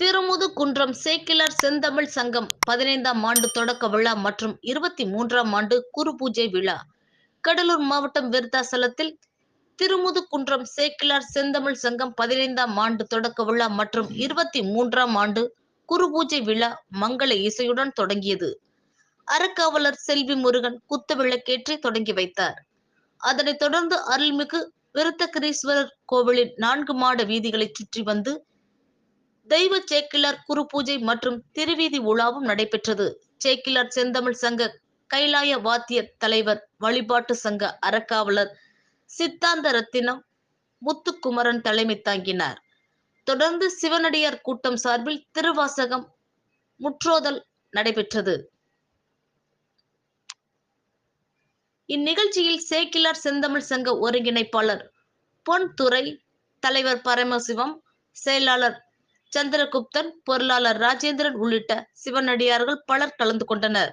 திருமுதுகுன்றம் சேக்கிலார் செந்தமிழ் சங்கம் பதினைந்தாம் ஆண்டு தொடக்க விழா மற்றும் இருபத்தி மூன்றாம் ஆண்டு குரு பூஜை விழா. கடலூர் மாவட்டம் விருத்தாசலத்தில் திருமுதுகுன்றம் சேக்கிலார் செந்தமிழ் சங்கம் பதினைந்தாம் ஆண்டு தொடக்க விழா மற்றும் இருபத்தி மூன்றாம் ஆண்டு குரு பூஜை விழா மங்கள இசையுடன் தொடங்கியது. அறக்காவலர் செல்வி முருகன் குத்து விளக்கேற்றி தொடங்கி வைத்தார். அதனைத் தொடர்ந்து அருள்மிகு விருத்தகிரீஸ்வரர் கோவிலின் நான்கு மாட வீதிகளை சுற்றி வந்து தெய்வ சேக்கிலார் குரு பூஜை மற்றும் திருவீதி உலாவும் நடைபெற்றது. சேக்கிலார் செந்தமிழ் சங்க கைலாய வாத்திய தலைவர் வழிபாட்டு சங்க அறக்காவலர் சித்தாந்த ரத்தினம் முத்துக்குமரன் தலைமை தாங்கினார். தொடர்ந்து சிவனடியார் கூட்டம் சார்பில் திருவாசகம் முற்றோதல் நடைபெற்றது. இந்நிகழ்ச்சியில் சேக்கிலார் செந்தமிழ் சங்க ஒருங்கிணைப்பாளர் பொன்துறை தலைவர் பரமசிவம் செயலாளர் சந்திரகுப்தன் பொருளாளர் ராஜேந்திரன் உள்ளிட்ட சிவனடியார்கள் பலர் கலந்து கொண்டனர்.